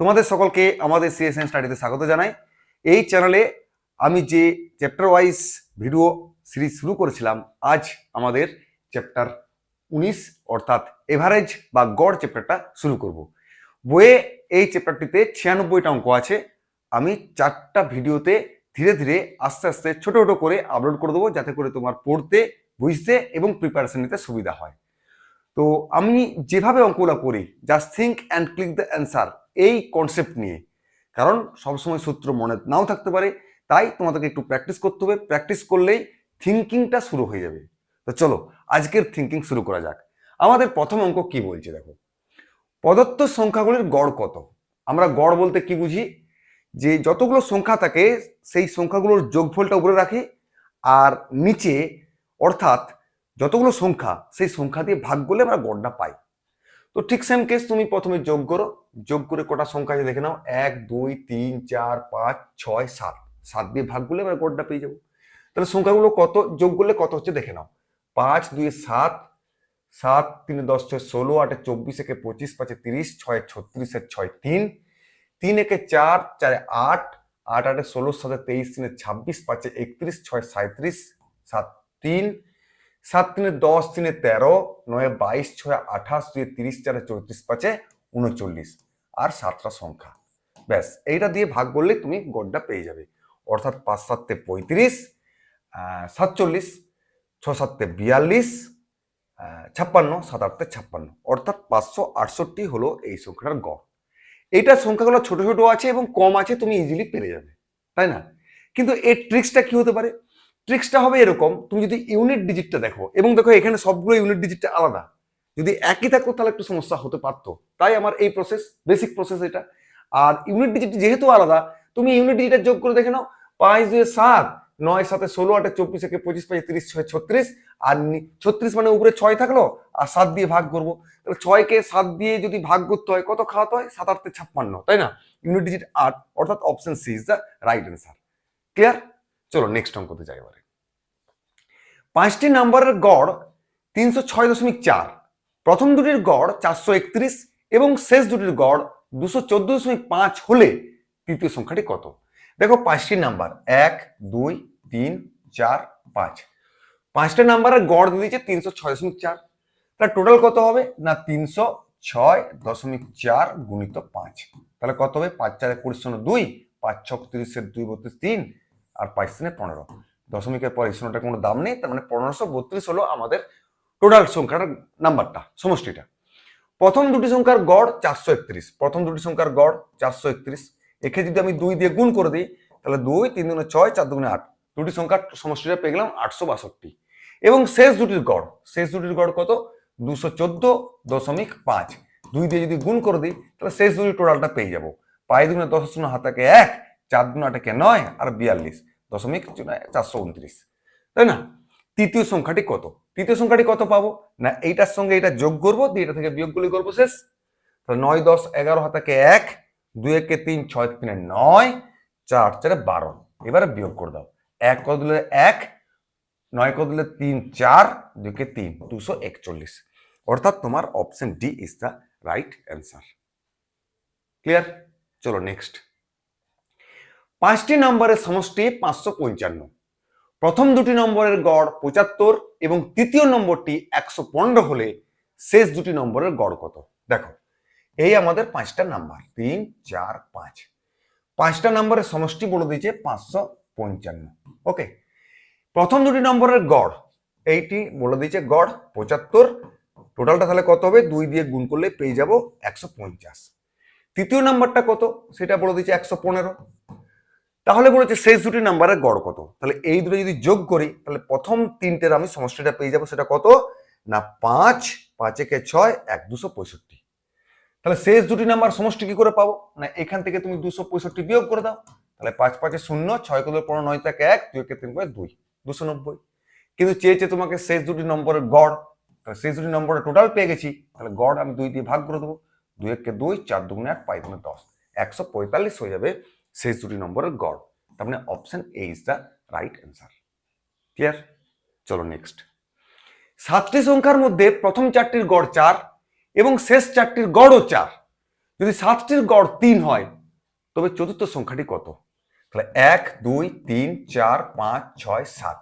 তোমাদের সকলকে আমাদের সিএসএন স্টাডিতে স্বাগত জানাই। এই চ্যানেলে আমি যে চ্যাপ্টার ওয়াইজ ভিডিও সিরিজ শুরু করেছিলাম, আজ আমাদের চ্যাপ্টার উনিশ অর্থাৎ এভারেজ বা গড় চ্যাপ্টারটা শুরু করব। বইয়ে এই চ্যাপ্টারটিতে ছিয়ানব্বইটা অঙ্ক আছে। আমি চারটা ভিডিওতে ধীরে ধীরে আস্তে আস্তে ছোট, ছোটো করে আপলোড করে দেবো যাতে করে তোমার পড়তে, বুঝতে এবং প্রিপারেশন নিতে সুবিধা হয়। তো আমি যেভাবে অঙ্কগুলো করি just think and click the answer এই কনসেপ্ট নিয়ে। কারণ সবসময় সূত্র মনে নাও থাকতে পারে, তাই তোমাদেরকে একটু প্র্যাকটিস করতে হবে। প্র্যাকটিস করলেই থিঙ্কিংটা শুরু হয়ে যাবে। তো চলো, আজকের থিঙ্কিং শুরু করা যাক। আমাদের প্রথম অঙ্ক কি বলছে দেখো? প্রদত্ত সংখ্যাগুলির গড় কত? আমরা গড় বলতে কি বুঝি? যে যতগুলো সংখ্যা থাকে, সেই সংখ্যাগুলোর যোগফলটা উপরে রাখি, আর নিচে অর্থাৎ যতগুলো সংখ্যা, সেই সংখ্যা দিয়ে ভাগ করলে আমরা গড়টা পাই। তো ঠিক সেম কেস তুমি প্রথমে যোগ করো। যোগ করে কটা সংখ্যা আছে দেখে নাও। এক, দুই, তিন, চার, পাঁচ, ছয়, সাত। সাত দিয়ে ভাগ করলে আমরা গড়টা পেয়ে যাব। তাহলে সংখ্যাগুলো কত? যোগ করলে কত হচ্ছে দেখে নাও। পাঁচ দুই সাত সাত, তিনে দশ, ছয়, ষোলো, আটে চব্বিশ, একে পঁচিশ, পাঁচে তিরিশ, ছয় ছত্রিশের ছয়, তিন। তিন একে চার, চারে আট আট, আটে ষোলো সাথে তেইশ, তিনে ছাব্বিশ, পাঁচে একত্রিশ, ছয় সাঁত্রিশ সাত, তিন। সাত তিনে দশ তিনে তেরো, নয় বাইশ, ছয় আঠাশ, দুই তিরিশ, চারে চৌত্রিশ, পাঁচে উনচল্লিশ। আর সাতটা সংখ্যা। ব্যাস, এইটা দিয়ে ভাগ করলে তুমি গড়টা পেয়ে যাবে। অর্থাৎ পাঁচ সাততে পঁয়ত্রিশ সাতচল্লিশ, ছ সাততে বিয়াল্লিশ ছাপ্পান্ন, সাত আটতে ছাপ্পান্ন। অর্থাৎ পাঁচশো আটষট্টি হলো এই সংখ্যাটার গড়। এইটা সংখ্যাগুলো ছোট ছোট আছে এবং কম আছে, তুমি ইজিলি পেরে যাবে। তাই না? কিন্তু এর ট্রিক্সটা কি হতে পারে? ট্রিক্সটা হবে এরকম, তুমি যদি ইউনিট ডিজিটটা দেখো, এবং দেখো এখানে সবগুলো ইউনিট ডিজিটটা আলাদা, যদি একই থাকতো তাহলে একটু সমস্যা হতে পারতো। তাই আমার এই প্রসেস বেসিক প্রসেস এটা। আর ইউনিট ডিজিট যেহেতু আলাদা, তুমি ইউনিট ডিজিটের যোগ করে দেখে নাও, পাঁচ দুই সাত, নয় সাথে ষোলো, আটে চব্বিশ, একে পঁচিশ, পাঁচ তিরিশ, ছয় ছত্রিশ, আর ছত্রিশ মানে উপরে ছয় থাকল, আর সাত দিয়ে ভাগ করব। তাহলে ছয়কে সাত দিয়ে যদি ভাগ করতে হয়, কত খাওয়াতে হয়? সাত আটতে ছাপ্পান্ন, তাই না? ইউনিট ডিজিট আট, অর্থাৎ option C is the right answer clear চলো নেক্সট অঙ্কতে যাই এবারে। পাঁচটি নাম্বারের গড় তিনশো ছয় দশমিক চার। প্রথম দুটির গড় চারশো একত্রিশ এবং শেষ দুটির গড় দুশো চোদ্দ দশমিক পাঁচ হলে তৃতীয় সংখ্যাটি কত? দেখো, পাঁচটি নাম্বার, এক, দুই, তিন, চার, পাঁচ। পাঁচটা নাম্বারের গড় দিয়ে দিয়েছে তিনশো ছয় দশমিক চার। তার টোটাল কত হবে? না, তিনশো ছয় দশমিক চার গুণিত পাঁচ। তাহলে কত হবে? পাঁচ চারে কুড়ি শূন্য দুই, পাঁচ ছক তিরিশের দুই বত্রিশ তিন, আর পাঁচ তিনে পনেরো। দশমিকের পর এই শূন্যটার কোনো দাম নেই, তার মানে পনেরোশো বত্রিশ হলো আমাদের টোটাল সংখ্যাটার নাম্বারটা, সমষ্টিটা। প্রথম দুটি সংখ্যার গড় চারশো একত্রিশ, প্রথম দুটি সংখ্যার গড় চারশো একত্রিশ। একে যদি আমি দুই দিয়ে গুণ করে দিই, তাহলে দুই, তিন দুগুণে ছয়, চার দুগুণে আট, দুটি সংখ্যার সমষ্টিটা পেয়ে গেলাম আটশো বাষট্টি। এবং শেষ দুটির গড়, শেষ দুটির গড় কত? দুশো চোদ্দ দশমিক পাঁচ। দুই দিয়ে যদি গুণ করে দিই, তাহলে শেষ দুটির টোটালটা পেয়ে যাব। পাঁচ দুগুণে দশ শূন্য হাতাকে এক, চার দুগুণে আটাকে নয়, আর বিয়াল্লিশ। দশমিক চারশো উনত্রিশ। তাই না? তৃতীয় সংখ্যাটি কত? তৃতীয় সংখ্যাটি কত পাবো? না, এইটার সঙ্গে এটা যোগ করব, দিয়ে এটা থেকে বিয়োগ গুলি করব শেষ। নয়, দশ, এগারো হাতাকে এক দুই, একে তিন, ছয়, তিনে নয়, চার, চারে বারো। এবারে বিয়োগ করে দাও। এক কত দিলে এক, নয় কত দিলে তিন, চার দুইকে তিন, দুশো একচল্লিশ। অর্থাৎ তোমার option D is the right answer clear চলো নেক্সট পাঁচটি নম্বরের সমষ্টি পাঁচশো পঞ্চান্ন। প্রথম দুটি নম্বরের গড় পঁচাত্তর এবং তৃতীয় নম্বরটি একশো পনেরো হলে শেষ দুটি নম্বরের গড় কত? দেখো, এই আমাদের পাঁচটা নাম্বার। তিন, চার, পাঁচ। পাঁচটা নম্বরের সমষ্টি বলে দিয়েছে পাঁচশো পঞ্চান্ন। ওকে, প্রথম দুটি নম্বরের গড়, এইটি বলে দিয়েছে গড় পঁচাত্তর। টোটালটা তাহলে কত হবে? দুই দিয়ে গুণ করলে পেয়ে যাব একশো পঞ্চাশ। তৃতীয় নাম্বারটা কত? সেটা বলে দিয়েছে একশো পনেরো। তাহলে বলেছে শেষ দুটি নাম্বারের গড় কত? তাহলে এই দুটো যদি যোগ করি, তাহলে প্রথম তিনটের আমি সমষ্টিটা পেয়ে যাব, সেটা কত? না, পাঁচ পাঁচ একে ছয়, এক দুশো পঁয়ষট্টি। তাহলে শেষ দুটি নাম্বার সমষ্টি কি করে পাবো? না, এখান থেকে তুমি দুশো পঁয়ষট্টি বিয়োগ করে দাও। তাহলে পাঁচ, পাঁচে শূন্য, ছয় করে পনেরো, নয় তাকে এক, দুই একে তিন করে দুই, দুশো নব্বই। কিন্তু চেয়েছে তোমাকে শেষ দুটি নম্বরের গড়, তাহলে শেষ দুটি নম্বরের টোটাল পেয়ে গেছি, তাহলে গড় আমি দুই দিয়ে ভাগ করে দেবো। দুই একে দুই, চার দুগুণে এক পাঁচ দুগুণে দশ। একশো পঁয়তাল্লিশ হয়ে যাবে শেষ দুটি নম্বরের গড়। তার মানে option A is the right answer clear চলো নেক্সট সাতটি সংখ্যার মধ্যে প্রথম চারটির গড় চার এবং শেষ চারটির গড়ও চার। যদি সাতটির গড় তিন হয়, তবে চতুর্থ সংখ্যাটি কত? তাহলে এক, দুই, তিন, চার, পাঁচ, ছয়, সাত।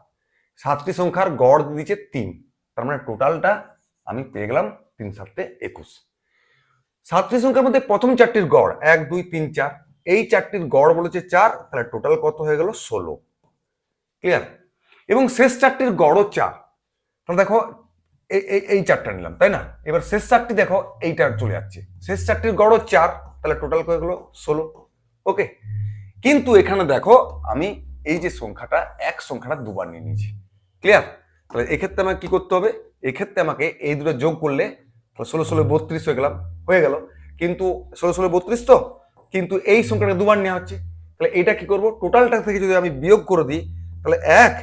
সাতটি সংখ্যার গড় দিচ্ছে তিন। তার মানে টোটালটা আমি পেয়ে গেলাম তিন, সাতে একুশ। সাতটি সংখ্যার মধ্যে প্রথম চারটির গড় এক, দুই, তিন, চার। এই চারটির গড় বলেছে চার, তাহলে টোটাল কত হয়ে গেল ষোলো। ক্লিয়ার এবং শেষ চারটির গড়ও চার। তাহলে দেখো এই এই- চারটা নিলাম, তাই না? এবার শেষ চারটি দেখো, এইটা চলে যাচ্ছে। শেষ চারটির গড়ও চার, তাহলে টোটাল হয়ে গেলো? ষোলো। ওকে কিন্তু এখানে দেখো, আমি এই যে সংখ্যাটা, এক সংখ্যাটা দুবার নিয়ে নিয়েছি। ক্লিয়ার তাহলে এক্ষেত্রে আমাকে কি করতে হবে? এক্ষেত্রে আমাকে এই দুটো যোগ করলে ষোলো ষোলো, বত্রিশ হয়ে গেলাম, হয়ে গেল। কিন্তু ষোলো ষোলো, বত্রিশ তো? কিন্তু এই সংখ্যাটা দুবার নেওয়া হচ্ছে। তাহলে এটা কি করব? টোটালটা থেকে যদি আমি বিয়োগ করে দিই, তাহলে এক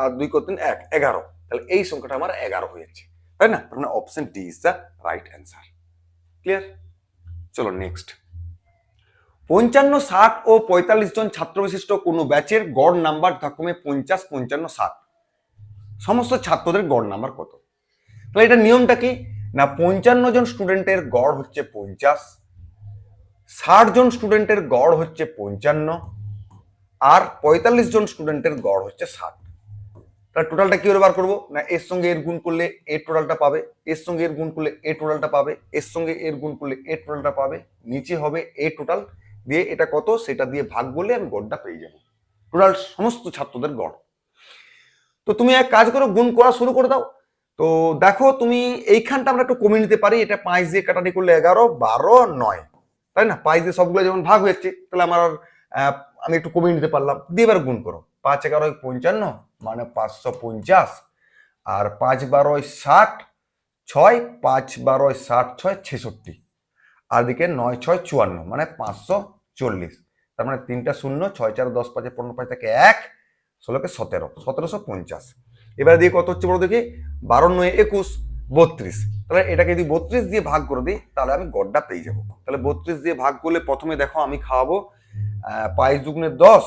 আর দুই করতেন এক, এগারো। তাহলে এই সংখ্যাটা আমার এগারো হয়ে যাচ্ছে। তাই না? মানে option D is the right answer clear চলো নেক্সট পঞ্চান্ন, ষাট ও পঁয়তাল্লিশ জন ছাত্র বিশিষ্ট কোনো ব্যাচের গড় নাম্বার যথাক্রমে পঞ্চাশ, পঞ্চান্ন, ষাট। সমস্ত ছাত্রদের গড় নাম্বার কত? তাহলে এটা নিয়মটা কি? না, পঞ্চান্ন জন স্টুডেন্টের গড় হচ্ছে পঞ্চাশ ষাট জন স্টুডেন্টের গড় হচ্ছে পঞ্চান্ন আর পঁয়তাল্লিশ জন স্টুডেন্টের গড় হচ্ছে ষাট। তাহলে টোটালটা কীভাবে বার করব? না, এর সঙ্গে এর গুণ করলে এর টোটালটা পাবে, এর সঙ্গে এর গুণ করলে এর টোটালটা পাবে, এর সঙ্গে এর গুণ করলে এর টোটালটা পাবে, নিচে হবে এ টোটাল দিয়ে এটা কত? সেটা দিয়ে ভাগ করলে আমি গড়টা পেয়ে যাব। টোটাল সমস্ত ছাত্রদের গড়। তো তুমি এক কাজ করো, গুণ করা শুরু করে দাও। তো দেখো, তুমি এইখানটা আমরা একটু কমিয়ে নিতে পারি। এটা পাঁচ দিয়ে কাটাটি করলে এগারো, বারো, নয়। তাই না? পাঁচ দিয়ে সবগুলো যেমন ভাগ হয়েছে, তাহলে আমার আমি একটু কমিয়ে নিতে পারলাম। দিয়ে এবার গুণ করো। পাঁচ এগারো পঞ্চান্ন মানে পাঁচশো পঞ্চাশ। আর পাঁচ বারোয় ষাট, ছয় পাঁচ বারোয় ষাট, ছয় ছেষট্টি। আর দিকে নয় ছয় চুয়ান্ন মানে পাঁচশো চল্লিশ। তার মানে তিনটা শূন্য, ছয় চার দশ পাঁচে পনেরো, পাঁচ থেকে এক, ষোলোকে সতেরো, সতেরোশো পঞ্চাশ। এবার দিয়ে কত হচ্ছে বড় দেখি? বারো নয় একুশ বত্রিশ। তাহলে এটাকে যদি বত্রিশ দিয়ে ভাগ করে দিই, তাহলে আমি গড়টা পেয়ে যাব। তাহলে বত্রিশ দিয়ে ভাগ করলে প্রথমে দেখো আমি খাওয়াবো পাঁচ দুগুণে দশ,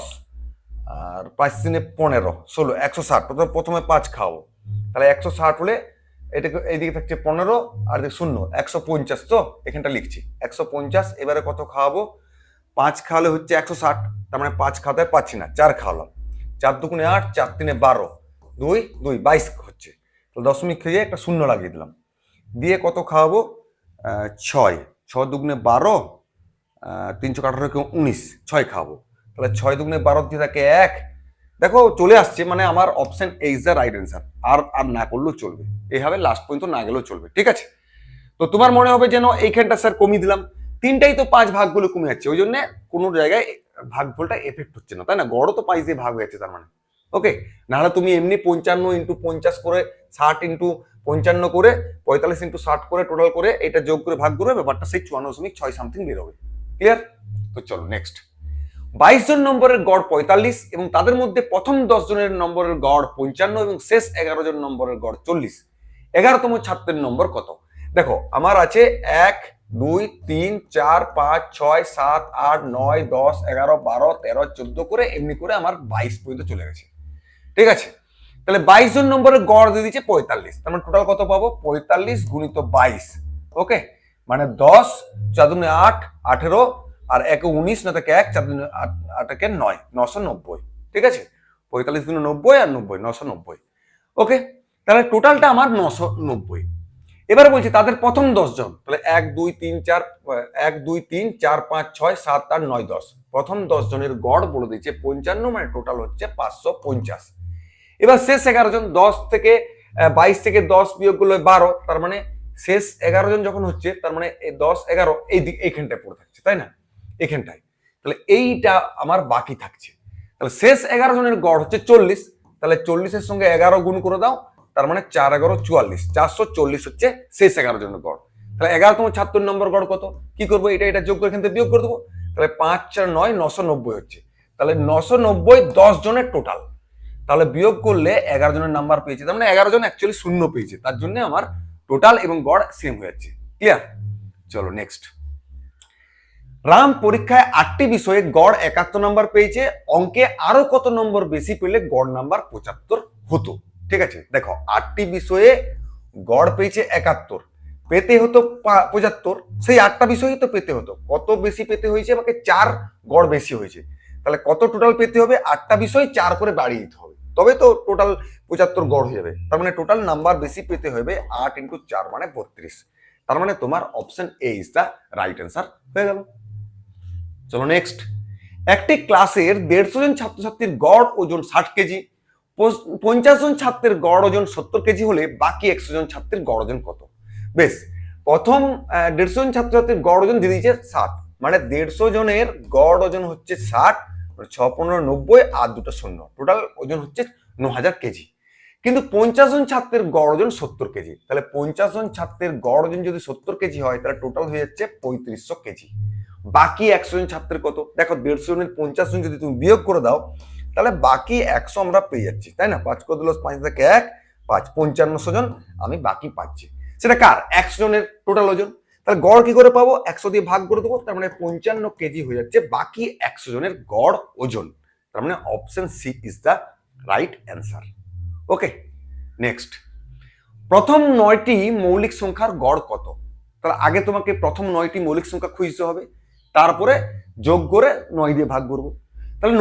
আর পাঁচ তিনে পনেরো, ষোলো, একশো ষাট। প্রথমে প্রথমে পাঁচ খাওয়াবো। তাহলে একশো ষাট হলে এটাকে এইদিকে থাকছে পনেরো, আর শূন্য, একশো পঞ্চাশ। তো এখানটা লিখছি, একশো পঞ্চাশ, এবারে কত খাওয়াবো? পাঁচ খাওয়ালে হচ্ছে একশো ষাট, তার মানে পাঁচ খাওয়াতে পাচ্ছি না, চার খাওয়ালাম। চার দুগুণে আট, চার তিনে বারো, দুই দুই, বাইশ। দশমিক খেয়ে একটা শূন্য লাগিয়ে দিলাম। দিয়ে কত খাওয়াবো? ছয়। ছ দুগুণে বারো তিনশো আঠারো কেউ উনিশ। ছয় খাওয়াবো। তাহলে ছয় দুগুণে বারো দিয়ে থাকে এক। দেখো, চলে আসছে মানে আমার option A is the right answer আর আর না করলেও চলবে। এইভাবে লাস্ট পর্যন্ত না গেলেও চলবে, ঠিক আছে? তো তোমার মনে হবে যেন এইখানটা স্যার কমিয়ে দিলাম। তিনটাই তো পাঁচ ভাগ ভাগগুলো কমে যাচ্ছে, ওই জন্য কোনো জায়গায় ভাগফলটা এফেক্ট হচ্ছে না, তাই না? গড়ও তো পাঁচ দিয়ে ভাগ হয়ে যাচ্ছে, তার মানে। ওকে নাহলে তুমি এমনি পঞ্চান্ন ইন্টু পঞ্চাশ করে ষাট ইন্টু পঞ্চান্ন করে, পঁয়তাল্লিশ ইন্টু ষাট করে টোটাল করে এটা যোগ করে ভাগ করবে ব্যাপারটা সেই চুয়ান্ন দশমিক ছয় সামথিং বেরোবে। ক্লিয়ার তো চলো নেক্সট বাইশ জন নম্বরের গড় পঁয়তাল্লিশ এবং তাদের মধ্যে প্রথম দশ জনের নম্বরের গড় পঞ্চান্ন এবং শেষ এগারো জন নম্বরের গড় চল্লিশ। এগারোতম ছাত্রের নম্বর কত? দেখো, আমার আছে এক, দুই, তিন, চার, পাঁচ, ছয়, সাত, আট, নয়, দশ, এগারো, বারো, তেরো, চোদ্দ করে এমনি করে আমার বাইশ পর্যন্ত চলে গেছে। ঠিক আছে? তাহলে বাইশ জন নম্বরের গড় দিয়ে দিচ্ছে পঁয়তাল্লিশ। তার মানে টোটাল কত পাবো? পঁয়তাল্লিশ গুণিত বাইশ। ওকে মানে দশ, চার দুনে আট, আঠেরো, আর একে উনিশ, না থাকে এক, চার দুনে আট আটাকে নয়, নশো নব্বই। ঠিক আছে? পঁয়তাল্লিশ দিনে নব্বই আর নব্বই, নশো নব্বই। ওকে তাহলে টোটালটা আমার নশো নব্বই। এবার বলছি, তাদের প্রথম দশ জন, তাহলে এক, দুই, তিন, চার, এক, দুই, তিন, চার, পাঁচ, ছয়, সাত, আট, নয়, দশ। প্রথম দশ জনের গড় বলে দিচ্ছে পঞ্চান্ন মানে টোটাল হচ্ছে পাঁচশো পঞ্চাশ। এবার শেষ এগারো জন, দশ থেকে বাইশ থেকে দশ বিয়োগ করলে বারো, তার মানে শেষ এগারো জন যখন হচ্ছে, তার মানে দশ, এগারো এই দিক এইখানটায় পড়ে থাকছে, তাই না? এখানটায় তাহলে এইটা আমার বাকি থাকছে। তাহলে শেষ এগারো জনের গড় হচ্ছে চল্লিশ। তাহলে চল্লিশের সঙ্গে এগারো গুণ করে দাও, তার মানে চার এগারো চুয়াল্লিশ। চারশো চল্লিশ হচ্ছে শেষ এগারো জনের গড়। তাহলে এগারোতম ছাত্র নম্বর গড় কত? কি করব? এটা এটা যোগ করে এখান থেকে বিয়োগ করে দেবো। তাহলে পাঁচ চার নয়, নশো নব্বই হচ্ছে। তাহলে নশো নব্বই দশ জনের টোটাল তাহলে বিয়োগ করলে এগারো জনের নাম্বার পেয়েছে। তার মানে এগারো জন অ্যাকচুয়ালি শূন্য পেয়েছে। তার জন্য আমার টোটাল এবং গড় সেম হয়ে যাচ্ছে। ক্লিয়ার চলো নেক্সট রাম পরীক্ষায় আটটি বিষয়ে গড় একাত্তর নম্বর পেয়েছে। অঙ্কে আরও কত নম্বর বেশি পেলে গড় নাম্বার পঁচাত্তর হতো? ঠিক আছে? দেখো, আটটি বিষয়ে গড় পেয়েছে একাত্তর। পেতে হতো পঁচাত্তর। সেই আটটা বিষয়ই তো পেতে হতো। কত বেশি পেতে হয়েছে? আমাকে চার গড় বেশি হয়েছে। তাহলে কত টোটাল পেতে হবে? আটটা বিষয় চার করে বাড়িয়ে দিতে হবে। তবে তো টোটাল পঁচাত্তর গড় হয়ে যাবে। তার মানে টোটাল নাম্বার বেশি পেতে হবে আট ইন্টু চার মানে বত্রিশ। তার মানে তোমার option A is the right answer হয়ে গেল। চলো নেক্সট একটি ক্লাসের দেড়শো জন ছাত্রছাত্রীর গড় ওজন ষাট কেজি। পঞ্চ- পঞ্চাশ জন ছাত্রের গড় ওজন সত্তর কেজি হলে বাকি একশো জন ছাত্রের গড় ওজন কত? বেশ, প্রথম দেড়শো জন ছাত্রছাত্রীর গড় ওজন দিয়ে দিয়েছে ষাট। মানে দেড়শো জনের গড় ওজন হচ্ছে ষাট ছ, পনেরো, নব্বই আর দুটো শূন্য। টোটাল ওজন হচ্ছে ন হাজার কেজি। কিন্তু পঞ্চাশ জন ছাত্রের গড় ওজন সত্তর কেজি। তাহলে পঞ্চাশ জন ছাত্রের গড় ওজন যদি সত্তর কেজি হয়, তাহলে টোটাল হয়ে যাচ্ছে পঁয়ত্রিশশো কেজি। বাকি একশো জন ছাত্রের কত? দেখো, দেড়শো জনের পঞ্চাশ জন যদি তুমি বিয়োগ করে দাও, তাহলে বাকি একশো আমরা পেয়ে যাচ্ছি, তাই না? পাঁচ দিল পাঁচ থেকে এক, পাঁচ, পঞ্চান্নশো জন আমি বাকি পাচ্ছি। সেটা কার? একশো জনের টোটাল ওজন। তাহলে গড় কি করে পাবো? একশো দিয়ে ভাগ করে দেবো, তার মানে পঞ্চান্ন কেজি হয়ে যাচ্ছে, বাকি একশো জনের গড় ওজন। তার মানে option C is the right answer okay next প্রথম নয়টি মৌলিক সংখ্যার গড় কত? তাহলে আগে তোমাকে প্রথম নয়টি মৌলিক সংখ্যা খুঁজতে হবে, তারপরে যোগ করে নয় দিয়ে ভাগ করব। তাহলে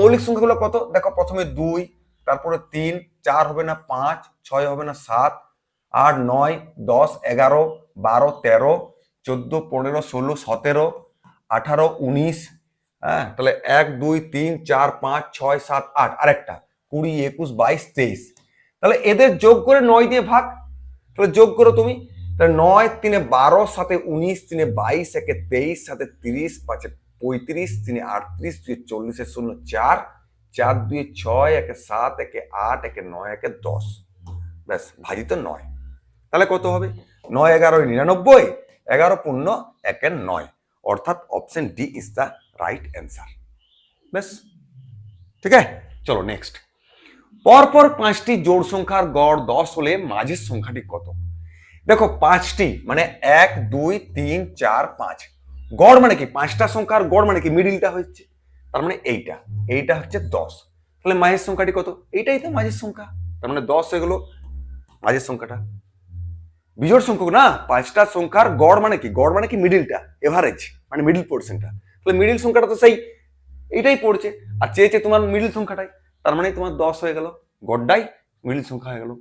মৌলিক সংখ্যাগুলো কত? দেখো, প্রথমে দুই, তারপরে তিন, চার হবে না পাঁচ, ছয় হবে না সাত, আট, নয়, দশ, এগারো বারো, তেরো, চোদ্দ, পনেরো, ষোলো, সতেরো, আঠারো, উনিশ হ্যাঁ তাহলে এক, দুই, তিন, চার, পাঁচ, ছয়, সাত, আট, আরেকটা, কুড়ি, একুশ, বাইশ, তেইশ। তাহলে এদের যোগ করে নয় দিয়ে ভাগ। তাহলে যোগ করো তুমি। তাহলে নয় তিনে বারো, সাথে উনিশ তিনে বাইশ, একে তেইশ, সাথে তিরিশ, পাঁচে পঁয়ত্রিশ, তিনে আটত্রিশ দুই চল্লিশে শূন্য চার চার দুই ছয়, একে সাত, একে আট, একে নয়, একে দশ। ব্যাস ভাজি তো নয়। তাহলে কত হবে? নয় এগারোয় নিরানব্বই, এগারো পূর্ণ একের নয়। অর্থাৎ option D is the right answer বেশ ঠিক আছে? চলো নেক্সট পরপর পাঁচটি জোড় সংখ্যার গড় দশ হলে মাঝের সংখ্যাটি কত? দেখো, পাঁচটি মানে এক, দুই, তিন, চার, পাঁচ। গড় মানে কি? পাঁচটা সংখ্যার গড় মানে কি? মিডিলটা হচ্ছে। তার মানে এইটা। এইটা হচ্ছে দশ। তাহলে মাঝের সংখ্যাটি কত? এইটাই তো মাঝের সংখ্যা। তার মানে দশ এগুলো মাঝের সংখ্যাটা। বিজোড় সংখ্যক না, পাঁচটা সংখ্যার গড় মানে কি? গড় মানে কি? মিডিলটা এভারেজ মানে মিডিল পোর্শনটা তাহলে মিডিল সংখ্যাটা তো সেই, এইটাই পড়ছে। আর চেয়েছে তোমার মিডিল সংখ্যাটাই। তার মানে তোমার দশ হয়ে গেল, গড়টাই মিডিল সংখ্যা হয়ে গেল।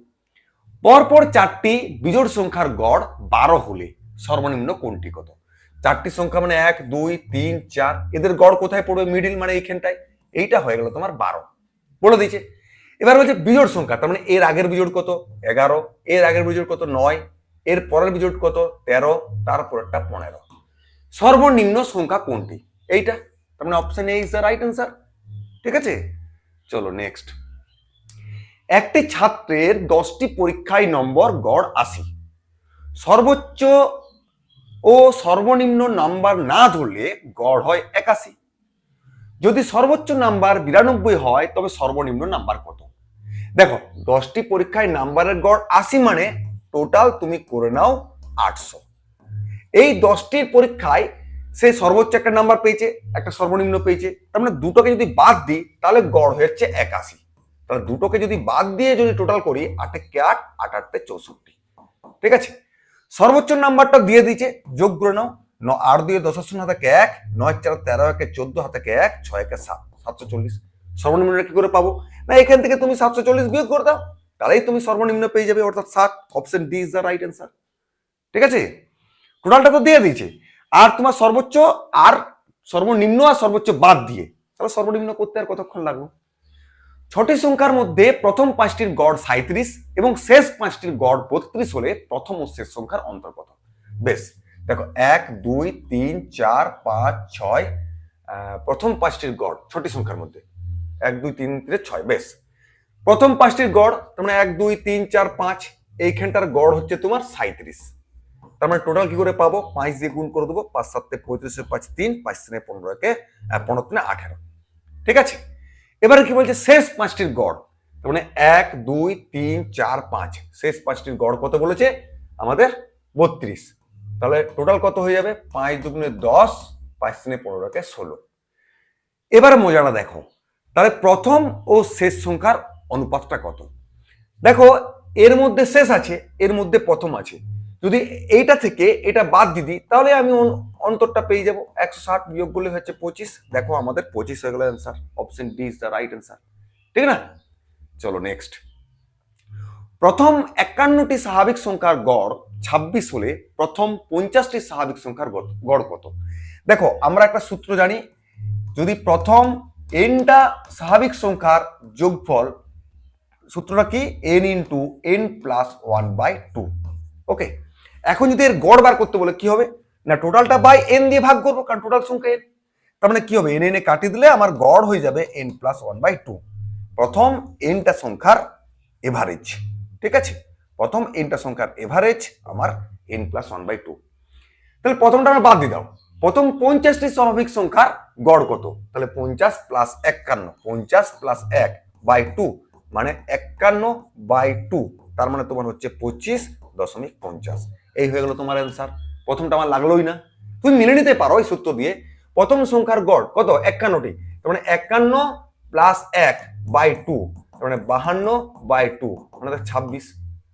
পরপর চারটি বিজোড় সংখ্যার গড় বারো হলে, সর্বনিম্ন কোনটি কত? চারটি সংখ্যা মানে এক, দুই, তিন, চার, এদের গড় কোথায় পড়বে? মিডিল মানে এইখানটায়। এইটা হয়ে গেল তোমার বারো। বলে দিয়েছে। এবার বলছে বিজোড় সংখ্যা, তার মানে এর আগের বিজোড় কত? এগারো। এর আগের বিজোড় কত? নয়। এর পরের বিজোট কত? তেরো তারপরেরটা পনেরো। সর্বনিম্ন সংখ্যা কোনটি? এইটা। তার মানে option A is the right answer ঠিক আছে? চলো নেক্সট একটি ছাত্রের দশটি পরীক্ষায় নম্বর গড় আশি। সর্বোচ্চ ও সর্বনিম্ন নাম্বার না ধরলে গড় হয় একাশি। যদি সর্বোচ্চ নাম্বার বিরানব্বই হয়, তবে সর্বনিম্ন নাম্বার কত? দেখো, দশটি পরীক্ষায় নাম্বারের গড় আশি মানে টোটাল তুমি করে নাও আটশো। এই দশটির পরীক্ষায় সে সর্বোচ্চ একটা নাম্বার পেয়েছে, একটা সর্বনিম্ন পেয়েছে। তার মানে দুটোকে যদি বাদ দিই, তাহলে গড় হচ্ছে একাশি। তাহলে দুটোকে যদি বাদ দিয়ে যদি টোটাল করি, আটে কে আট আট আটতে চৌষট্টি। ঠিক আছে? সর্বোচ্চ নাম্বারটা দিয়ে দিয়েছে, যোগ করে নাও, ন আট দিয়ে দশ শূন্য হাতে এক, নয় চার তেরো একে চোদ্দ হাতে এক, ছয় একে সাত, সাতশো চল্লিশ। সর্বনিম্নটা কি করে পাবো? না, এখান থেকে তুমি সাতশো চল্লিশ বিয়োগ করে দাও। তাহলেই তুমি সর্বনিম্ন পেয়ে যাবে, অর্থাৎ সাত option D is the right answer ঠিক আছে? টোটালটা তো দিয়ে দিয়েছে। আর তোমার সর্বোচ্চ আর সর্বনিম্ন আর সর্বোচ্চ বাদ দিয়ে, তাহলে সর্বনিম্ন করতে আর কতক্ষণ লাগল ছটি সংখ্যার মধ্যে প্রথম পাঁচটির গড় সাঁত্রিশ এবং শেষ পাঁচটির গড় বত্রিশ হলে প্রথম ও শেষ সংখ্যার অন্তর্গত। বেশ, দেখো, এক, দুই, তিন, চার, পাঁচ, ছয় প্রথম পাঁচটির গড়, ছটি সংখ্যার মধ্যে। এক, দুই, তিন ছয়, বেশ। প্রথম পাঁচটির গড়, তার মানে এক, দুই, তিন, চার, পাঁচ, এইখানটার গড় হচ্ছে তোমার সাঁত্রিশ তার মানে টোটাল কি করে পাবো? পাঁচ দিয়ে গুণ করে দেবো, পাঁচ সাতে পঁয়ত্রিশে পাঁচ তিন, পাঁচ তিনে পনেরো একে পনেরো তিনে আঠেরো। ঠিক আছে? এবারে কি বলছে? শেষ পাঁচটির গড়, তার মানে এক, দুই, তিন, চার, পাঁচ। শেষ পাঁচটির গড় কত বলেছে? আমাদের বত্রিশ। তাহলে টোটাল কত হয়ে যাবে? পাঁচ দুগুণে দশ, পাঁচ তিনে পনেরোকে ষোলো। এবার মজাটা দেখো। তাহলে প্রথম ও শেষ সংখ্যার অনুপাতটা কত? দেখো, এর মধ্যে শেষ আছে, এর মধ্যে প্রথম আছে। যদি এইটা থেকে এটা বাদ দিদি তাহলে আমি অন্তরটা পেয়ে যাব। একশো ষাট বিয়োগ করলে হচ্ছে পঁচিশ। দেখো, আমাদের পঁচিশ হয়ে গেল answer option D is the right answer ঠিক না? চলো নেক্সট প্রথম একান্নটি স্বাভাবিক সংখ্যার গড় ছাব্বিশ হলে প্রথম পঞ্চাশটি স্বাভাবিক সংখ্যার গড়- কত? দেখো, আমরা একটা সূত্র জানি। যদি প্রথম এনটা স্বাভাবিক সংখ্যার যোগফল সূত্রটা কি? N into N plus one by two okay এখন যদি এর গড় বার করতে বলে, কি হবে? না টোটালটা বাই এন দিয়ে ভাগ করব, কারণ টোটাল সংখ্যা এন তার মানে কি হবে? এন এনে কাটিয়ে দিলে আমার গড় হয়ে যাবে N plus one by two প্রথম এনটা সংখ্যার এভারেজ ঠিক আছে? প্রথম এনটা সংখ্যার এভারেজ আমার N plus one by two তাহলে প্রথমটা আমার বাদ দিয়ে দাও। প্রথম পঞ্চাশটি স্বাভাবিক সংখ্যার গড় কত? তাহলে পঞ্চাশ প্লাস একান্ন, পঞ্চাশ প্লাস এক বাই টু মানে একান্ন বাই টু, তার মানে তোমার হচ্ছে পঁচিশ দশমিক পঞ্চাশ। এই হয়ে গেল তোমার অ্যান্সার প্রথমটা আমার লাগলোই না। তুমি মিলে নিতে পারো এই সূত্র দিয়ে। প্রথম সংখ্যার গড় কত? একান্নটি। তার মানে একান্ন প্লাস এক বাই টু, তার মানে বাহান্ন বাই টু মানে ছাব্বিশ।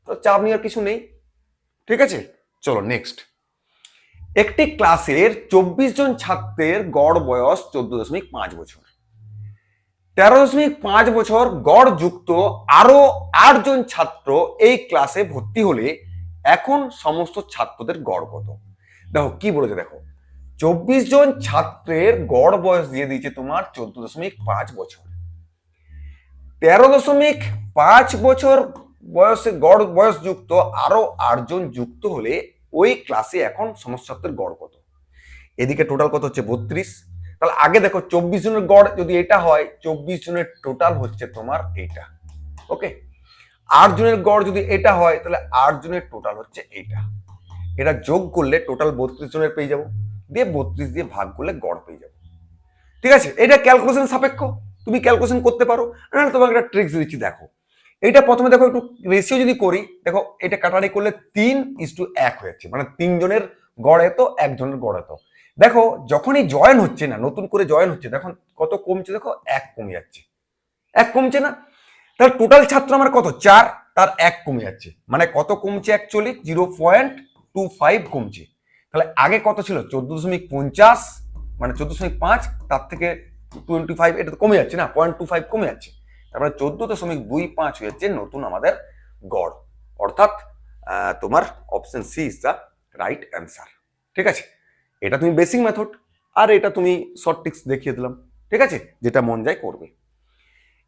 তো চাপ নেওয়ার কিছু নেই। ঠিক আছে? চলো নেক্সট একটি ক্লাসের চব্বিশ জন ছাত্রের গড় বয়স চোদ্দ দশমিক পাঁচ বছর। তেরো দশমিক পাঁচ বছর গড় যুক্ত আরও আটজন ছাত্র এই ক্লাসে ভর্তি হলে এখন সমস্ত ছাত্রদের গড় কত? দেখো, কি বলেছে দেখো, চব্বিশ জন ছাত্রের গড় বয়স দিয়ে দিয়েছে তোমার চোদ্দ দশমিক পাঁচ বছর। তেরো দশমিক পাঁচ বছর বয়সে গড় বয়স যুক্ত আরও আটজন যুক্ত হলে ওই ক্লাসে এখন সমস্ত ছাত্রের গড় কত? এদিকে টোটাল কত হচ্ছে? বত্রিশ। তাহলে আগে দেখো চব্বিশ জনের গড় যদি এটা হয়, চব্বিশ জনের টোটাল হচ্ছে তোমার এইটা ওকে আট জনের গড় যদি এটা হয়, তাহলে আট জনের টোটাল হচ্ছে এইটা। এটা যোগ করলে টোটাল বত্রিশ জনের পেয়ে যাব, দিয়ে বত্রিশ দিয়ে ভাগ করলে গড় পেয়ে যাব। ঠিক আছে? এটা ক্যালকুলেশন সাপেক্ষ, তুমি ক্যালকুলেশন করতে পারো। না তোমাকে একটা ট্রিক্স দিচ্ছি, দেখো। এটা প্রথমে দেখো একটু রেশিও যদি করি, দেখো, এটা কাটারি করলে তিন ইস টু এক হয়েছে মানে তিনজনের গড় এত একজনের গড়ে তো। দেখো, যখনই জয়েন হচ্ছে না, নতুন করে জয়েন হচ্ছে, দেখো কত কমছে, দেখো এক কমে যাচ্ছে। এক কমছে না? তাহলে টোটাল ছাত্র আমার কত? চার, তার এক কমে যাচ্ছে। মানে কত কমছে actually zero point two five কমছে। তাহলে আগে কত ছিল? চোদ্দ দশমিক পঞ্চাশ মানে চোদ্দ দশমিক পাঁচ, তার থেকে টোয়েন্টি ফাইভ এটা তো কমে যাচ্ছে না পয়েন্ট টু ফাইভ কমে যাচ্ছে। তারপরে চোদ্দ দশমিক দুই পাঁচ হয়ে যাচ্ছে নতুন আমাদের গড়। অর্থাৎ তোমার option C is the right answer ঠিক আছে? এটা তুমি বেসিক মেথড আর এটা তুমি শর্ট টিক্স দেখিয়ে দিলাম, ঠিক আছে? যেটা মন যায় করবে।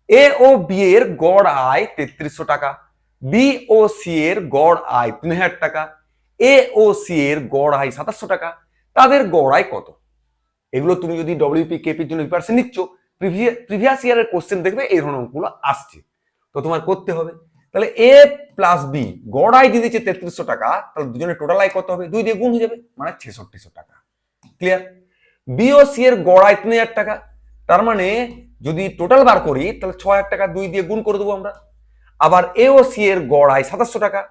এ ও বি এর গড় আয় তেত্রিশশো টাকা বি ও সি এর গড় আয় তিন হাজার টাকা এ ও সি এর গড় আয় সাতাশশো টাকা, তাদের গড় আয় কত? এগুলো তুমি যদি ডব্লিউপি কেপির জন্য প্রিপারেশন নিচ্ছ প্রিভিয়াস ইয়ারের কোশ্চেন দেখবে, এই ধরনের অঙ্কগুলো আসছে। তো তোমার করতে হবে তাহলে এ প্লাস বি গড় আয় দিয়ে দিচ্ছে তেত্রিশশো টাকা, তাহলে দুজনের টোটাল আয় কত হবে? দুই দিয়ে গুণ হয়ে যাবে মানে ছেষট্টিশো টাকা। ক্লিয়ার বি ও সি এর গড় আয় তিন হাজার টাকা, তার মানে যদি টোটাল বার করি, তাহলে ছ হাজার টাকা দুই দিয়ে গুণ করে দেবো আমরা। আবার এ ও সি এর গড় আয় সাতাশশো টাকা,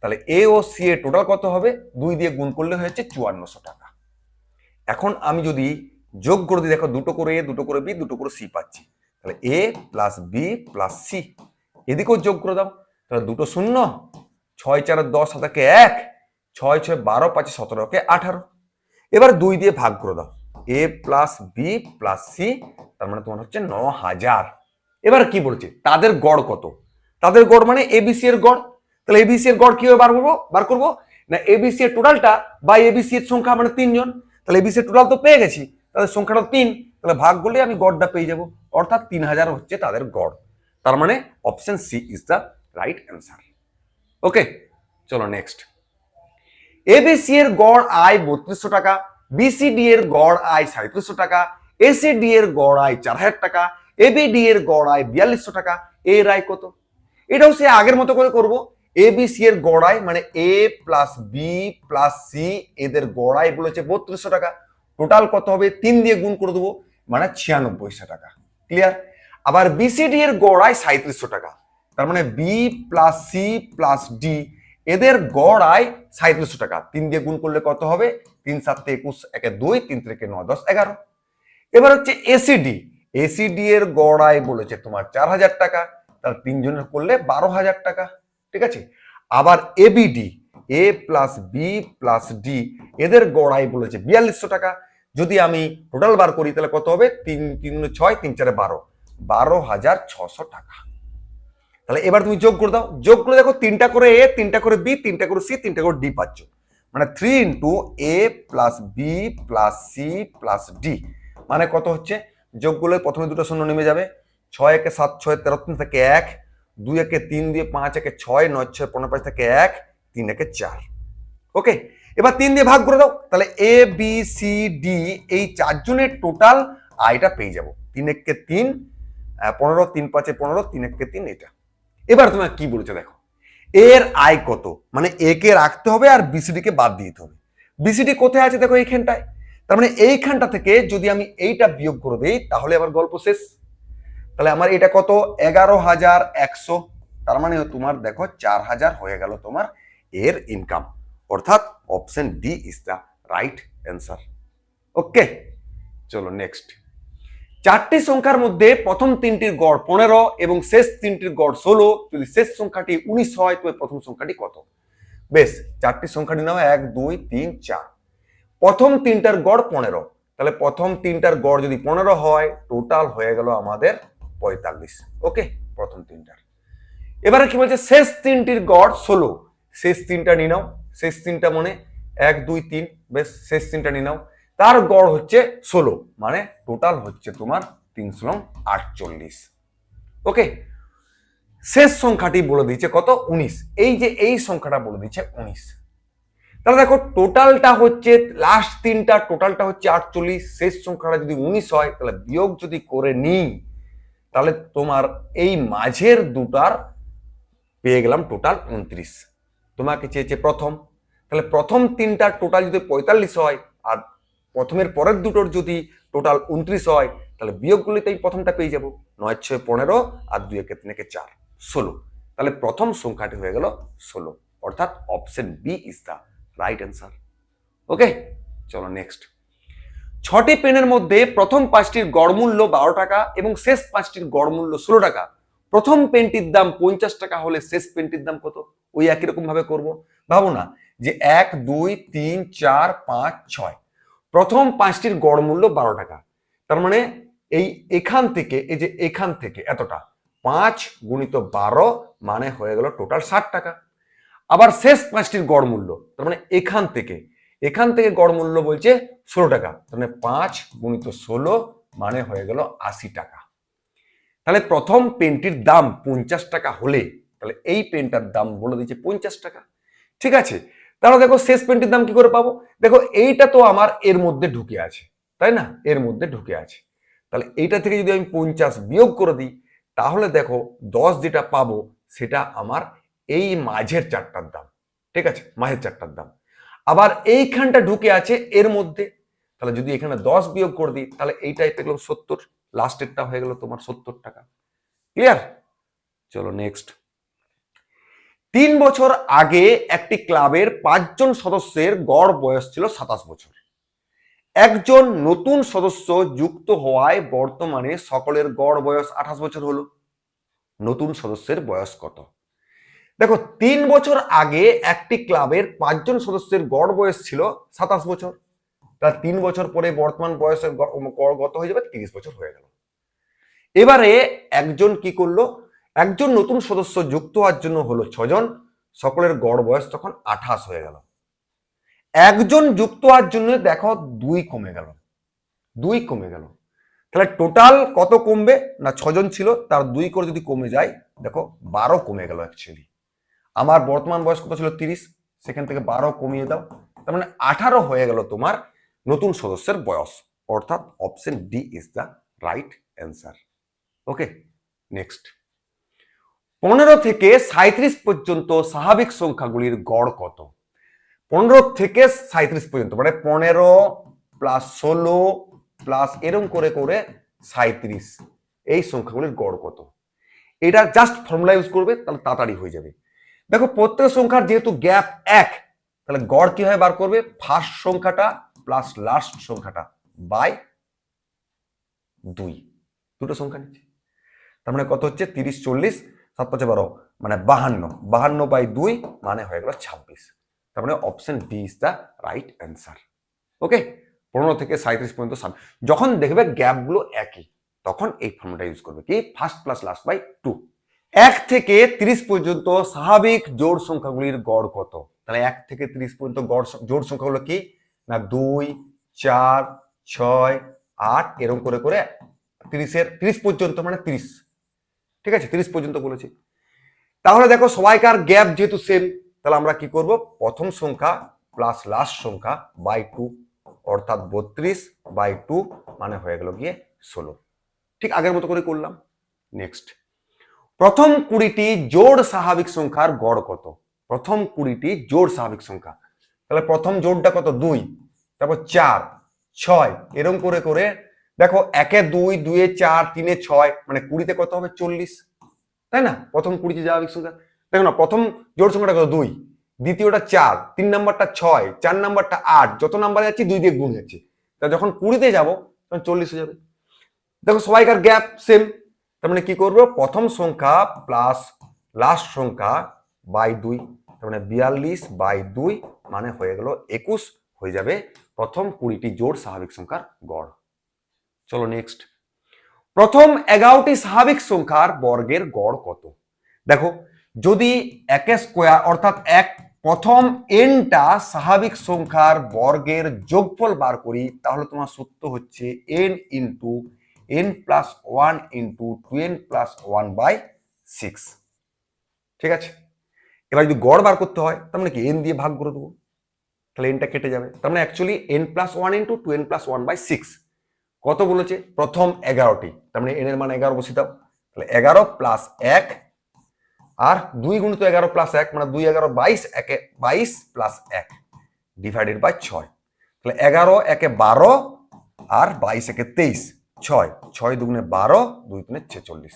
তাহলে এ ও সি এর টোটাল কত হবে? দুই দিয়ে গুণ করলে হয়েছে চুয়ান্নশো টাকা। এখন আমি যদি যোগ করে দিই, দেখো দুটো করে এ দুটো করে বি দুটো করে সি পাচ্ছি। তাহলে A plus B plus C এদিকেও যোগ করে দাও। তাহলে দুটো শূন্য, ছয় চার দশ হাতাকে এক, ছয় ছয় বারো পাঁচে সতেরোকে আঠারো। এবার দুই দিয়ে ভাগ করে দাও। A plus B plus C, তার মানে তোমার হচ্ছে ন হাজার। এবার কি বলছে? তাদের গড় কত? তাদের গড় মানে এবিসি এর গড়। তাহলে এবিসি এর গড় কীভাবে বার করব? বার করব? না এবিসি এর টোটালটা বা এবিসি এর সংখ্যা মানে তিনজন। তাহলে এবিসি এর টোটাল তো পেয়ে গেছি। তাদের সংখ্যাটা তিন। তাহলে ভাগ করলে আমি গড়টা পেয়ে যাব। অর্থাৎ তিন হাজার হচ্ছে তাদের গড়। তার মানে option C is the right answer okay চলো নেক্সট এবিসি এর গড় আয় বত্রিশশো টাকা বিসিডি এর গড় আয় সাঁত্রিশশো টাকা এসিডি এর গড় আয় চার হাজার টাকা এবিডি এর গড় আয় বিয়াল্লিশশো টাকা। এর আয় কত? এটাও সে আগের মতো করে করব। এবিসি এর গড়াই মানে A plus B plus C এদের গড়াই বলেছে বত্রিশশো টাকা। টোটাল কত হবে? তিন দিয়ে গুণ করে দেবো মানে ছিয়ানব্বইশো টাকা। ক্লিয়ার আবার বিসিডি এর গড়াই সাঁত্রিশশো টাকা। তার মানে B plus C plus D এদের গড় আয় সাঁত্রিশশো টাকা। তিন দিয়ে গুণ করলে কত হবে? তিন সাতে একুশ, একে দুই, তিন থেকে নয়, দশ, এগারো। এবার হচ্ছে এসিডি এসিডি এর গড় আয় বলেছে তোমার চার হাজার টাকা, তার তিনজনের করলে বারো হাজার টাকা, ঠিক আছে? আবার ABD A plus B plus D এদের গড়াই বলেছে বিয়াল্লিশশো টাকা। যদি আমি টোটাল বার করি তাহলে কত হবে? তিন তিন, ছয়, তিন, চারে বারো। বারো হাজার ছশো টাকা। তাহলে এবার তুমি যোগ করে দাও। যোগ করে দেখো তিনটা করে এ তিনটা করে বি তিনটা করে সি তিনটা করে ডি পাচ্ছ। মানে three into A plus B plus C plus D মানে কত হচ্ছে? যোগ করলে প্রথমে দুটো শূন্য নেমে যাবে। ছয় একে সাত, ছয় তেরো, তিন থেকে এক। দুই একে তিন দিয়ে পাঁচ একে ছয়, নয়, ছয়, পনেরো, পাঁচ থেকে এক, তিন একে চার। ওকে এবার তিন দিয়ে ভাগ করে দাও। তাহলে এ বি সি ডি এই চারজনের টোটাল আয়টা পেয়ে যাব। তিন একে তিন পনেরো, তিন পাঁচে পনেরো, তিন একে তিন এটা। এবার তোমার কি বলেছে দেখো? এর আয় কত? মানে এ কে রাখতে হবে আর বিসিডি কে বাদ দিতে হবে। বিসিডি কোথায় আছে দেখো এইখানটায়? তার মানে এইখানটা থেকে যদি আমি এইটা বিয়োগ করে দিই, তাহলে আবার গল্প শেষ। তাহলে আমার এটা কত? এগারো হাজার একশো। তার মানে তোমার দেখো চার হাজার হয়ে গেল তোমার এর ইনকাম অর্থাৎ option D is the right answer okay চলো নেক্সট চারটি সংখ্যার মধ্যে প্রথম তিনটির গড় পনেরো এবং শেষ তিনটির গড় ষোলো। যদি শেষ সংখ্যাটি উনিশ হয়, তবে প্রথম সংখ্যাটি কত? বেশ, চারটি সংখ্যাটি নাও, এক, দুই, তিন, চার। প্রথম তিনটার গড় পনেরো। তাহলে প্রথম তিনটার গড় যদি পনেরো হয় টোটাল হয়ে গেল আমাদের পঁয়তাল্লিশ। ওকে প্রথম তিনটার। এবারে কি বলছে? শেষ তিনটির গড় ষোলো। শেষ তিনটা নিয়ে নাও। শেষ তিনটা মানে এক, দুই, তিন। বেশ, শেষ তিনটা নিয়ে নাও। তার গড় হচ্ছে ষোলো মানে টোটাল হচ্ছে তোমার তিনশো নং আটচল্লিশ। ওকে শেষ সংখ্যাটি বলে দিচ্ছে কত? উনিশ। এই যে এই সংখ্যাটা বলে দিচ্ছে উনিশ। তাহলে দেখো টোটালটা হচ্ছে লাস্ট তিনটা টোটালটা হচ্ছে আটচল্লিশ। শেষ সংখ্যাটা যদি উনিশ হয়, তাহলে বিয়োগ যদি করে নিই, তাহলে তোমার এই মাঝের দুটার পেয়ে গেলাম টোটাল উনত্রিশ। তোমাকে চেয়েছে প্রথম। তাহলে প্রথম তিনটার টোটাল যদি পঁয়তাল্লিশ হয়, আর প্রথমের পরের দুটোর যদি টোটাল উনত্রিশ হয়, তাহলে বিয়োগগুলিতেই প্রথমটা পেয়ে যাব। নয়, ছয়, পনেরো আর দুই একে তিন একে চার, ষোলো। তাহলে প্রথম সংখ্যাটি হয়ে গেল ষোলো। অর্থাৎ option B is the right answer okay চলো নেক্সট ছটি পেনের মধ্যে প্রথম পাঁচটির গড় মূল্য বারো টাকা এবং শেষ পাঁচটির গড় মূল্য ষোলো টাকা। প্রথম পেনটির দাম পঞ্চাশ টাকা হলে শেষ পেনটির দাম কত? ওই একই রকম ভাবে করব। ভাবো না যে এক, দুই, তিন, চার, পাঁচ, ছয়। প্রথম পাঁচটির গড় মূল্য বারো টাকা। তার মানে এই এখান থেকে, এই যে এখান থেকে এতটা, পাঁচ গুণিত বারো মানে হয়ে গেল টোটাল ষাট টাকা। আবার শেষ পাঁচটির গড় মূল্য, তার মানে এখান থেকে এখান থেকে গড় মূল্য বলছে ষোলো টাকা, তার মানে পাঁচ গুণিত ষোলো মানে হয়ে গেল আশি টাকা। তাহলে প্রথম পেনটির দাম পঞ্চাশ টাকা হলে, তাহলে এই পেনটার দাম বলে দিচ্ছে পঞ্চাশ টাকা। ঠিক আছে? তাহলে দেখো শেষ পেনটির দাম কি করে পাবো? দেখো এইটা তো আমার এর মধ্যে ঢুকে আছে, তাই না? এর মধ্যে ঢুকে আছে। তাহলে এইটা থেকে যদি আমি পঞ্চাশ বিয়োগ করে দিই, তাহলে দেখো দশ যেটা পাবো, সেটা আমার এই মাঝের চারটার দাম, ঠিক আছে? মাঝের চারটার দাম। আবার এইখানটা ঢুকে আছে এর মধ্যে। তাহলে যদি এখানে দশ বিয়োগ করে দিই, তাহলে এইটাই পেলাম সত্তর। লাস্টেরটা হয়ে গেল তোমার সত্তর টাকা। ক্লিয়ার চলো নেক্সট তিন বছর আগে একটি ক্লাবের পাঁচজন সদস্যের গড় বয়স ছিল সাতাশ বছর। একজন নতুন সদস্য যুক্ত হওয়ায় বর্তমানে সকলের গড় বয়স আঠাশ বছর হলো। নতুন সদস্যের বয়স কত? দেখো, তিন বছর আগে একটি ক্লাবের পাঁচজন সদস্যের গড় বয়স ছিল সাতাশ বছর। তার তিন বছর পরে বর্তমান বয়সের গড় গত হয়ে যাবে? তিরিশ বছর হয়ে গেল। এবারে একজন কি করল? একজন নতুন সদস্য যুক্ত হওয়ার জন্য হলো ছজন, সকলের গড় বয়স তখন আঠাশ হয়ে গেল। একজন যুক্ত হওয়ার জন্য দেখো দুই কমে গেল, দুই কমে গেল। তাহলে টোটাল কত কমবে না ছজন ছিল, তার দুই করে যদি কমে যায়, দেখো বারো কমে গেল অ্যাকচুয়ালি আমার বর্তমান বয়স কত ছিল? তিরিশ, সেখান থেকে বারো কমিয়ে দাও। তার মানে আঠারো হয়ে গেল তোমার নতুন সদস্যের বয়স। অর্থাৎ option D is the right answer okay next পনেরো থেকে সাঁত্রিশ পর্যন্ত স্বাভাবিক সংখ্যাগুলির গড় কত? পনেরো থেকে সাঁত্রিশ পর্যন্ত মানে পনেরো প্লাস ষোলো প্লাস এরম করে করে সাঁত্রিশ এই সংখ্যাগুলির গড় কত? এটা জাস্ট ফর্মুলা ইউজ করবে, তাহলে তাড়াতাড়ি হয়ে যাবে। দেখো, প্রত্যেক সংখ্যার যেহেতু গ্যাপ এক, তাহলে গড় কীভাবে বার করবে? ফার্স্ট সংখ্যাটা প্লাস লাস্ট সংখ্যাটা বাই দুই। দুটো সংখ্যা নিচ্ছে। তার মানে কত হচ্ছে? তিরিশ, চল্লিশ। সাত পাঁচে বারো মানে বাহান্ন। বাহান্ন বাই দুই মানে হয়ে গেল ছাব্বিশ। তার মানে option D is the right answer okay পনেরো থেকে সাঁত্রিশ পর্যন্ত সাব যখন দেখবে গ্যাপগুলো একই, তখন এই ফর্মুলাটা ইউজ করবে। কি? First plus last by two এক থেকে তিরিশ পর্যন্ত স্বাভাবিক জোড় সংখ্যাগুলির গড় কত? তাহলে এক থেকে তিরিশ পর্যন্ত গড় জোড় সংখ্যাগুলো কি? না, দুই, চার, ছয়, আট, এরকম করে করে তিরিশের, তিরিশ পর্যন্ত মানে তিরিশ। ঠিক আছে? তিরিশ পর্যন্ত বলেছি। তাহলে দেখো, সবাইকার গ্যাপ যেহেতু সেম তাহলে আমরা কি করব? প্রথম সংখ্যা প্লাস লাস্ট সংখ্যা বাই টু অর্থাৎ বত্রিশ বাই টু মানে হয়ে গেল গিয়ে ষোলো। ঠিক আগের মতো করে করলাম। নেক্সট প্রথম কুড়িটি জোড় স্বাভাবিক সংখ্যার গড় কত? প্রথম কুড়িটি জোড় স্বাভাবিক সংখ্যা। তাহলে প্রথম জোড়টা কত? দুই, তারপর চার, ছয় এরকম করে করে দেখো একে দুই, দুয়ে চার, তিনে ছয় মানে কুড়িতে কত হবে? চল্লিশ। তাই না? প্রথম কুড়িতে স্বাভাবিক সংখ্যা। দেখো না, প্রথম জোর সংখ্যাটা কত? দুই। দ্বিতীয়টা চার, তিন নাম্বারটা ছয়, চার নাম্বারটা আট, যত নাম্বারে যাচ্ছি দুই দিয়ে গুণ যাচ্ছে। তা যখন কুড়িতে যাব, তখন চল্লিশ হয়ে যাবে। দেখো, সবাইকার গ্যাপ সেম। তার মানে কি করব? প্রথম সংখ্যা প্লাস লাস্ট সংখ্যা বাই দুই। তার মানে বিয়াল্লিশ বাই দুই মানে হয়ে গেল একুশ, হয়ে যাবে প্রথম কুড়িটি জোড় স্বাভাবিক সংখ্যার গড়। চলো নেক্সট প্রথম এগারোটি স্বাভাবিক সংখ্যার বর্গের গড় কত? দেখো, যদি একে স্কোয়ার, অর্থাৎ এক, প্রথম এনটা স্বাভাবিক সংখ্যার বর্গের যোগফল বার করি, তাহলে তোমার সূত্র হচ্ছে N into N plus one into two N plus one by six ঠিক আছে? এবার যদি গড় বার করতে হয়, তার মানে কি? এন দিয়ে ভাগ করে দেবো। তাহলে এনটা কেটে যাবে। তার মানে actually N plus one into two N plus one by six কত বলেছে? প্রথম এগারোটি। তার মানে এন এর মান এগারো বসে দাও। তাহলে এগারো প্লাস এক, আর দুই গুণিত এগারো প্লাস এক মানে দুই এগারো বাইশ, একে বাইশ প্লাস এক ডিভাইডেড বাই ছয়। তাহলে এগারো একে বারো, আর বাইশ একে তেইশ, ছয়। ছয় দুগুণে বারো, দুই তিনে ছেচল্লিশ।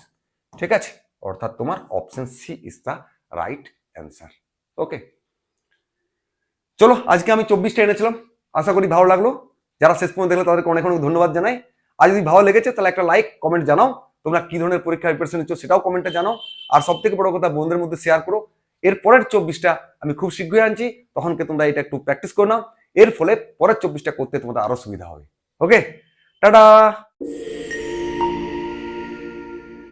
ঠিক আছে? অর্থাৎ তোমার option C is the right answer okay চলো, আজকে আমি চব্বিশটা এনেছিলাম। আশা করি ভালো লাগল। যারা শেষ পর্যন্ত দেখলে তাদেরকে অনেক অনেক ধন্যবাদ জানাই। আর যদি ভালো লেগেছে, তাহলে একটা লাইক কমেন্ট জানাও। তোমরা কি ধরনের পরীক্ষা প্রিপারেশন নিচ্ছ সেটাও কমেন্টে জানাও। আর সব থেকে বড় কথা বন্ধুদের মধ্যে শেয়ার করো। এর পরের চব্বিশটা আমি খুব শীঘ্রই আনছি। তখনকে তোমরা এটা একটু প্র্যাকটিস করে নাও। এর ফলে পরের চব্বিশটা করতে তোমাদের আরও সুবিধা হবে। ওকে টাটা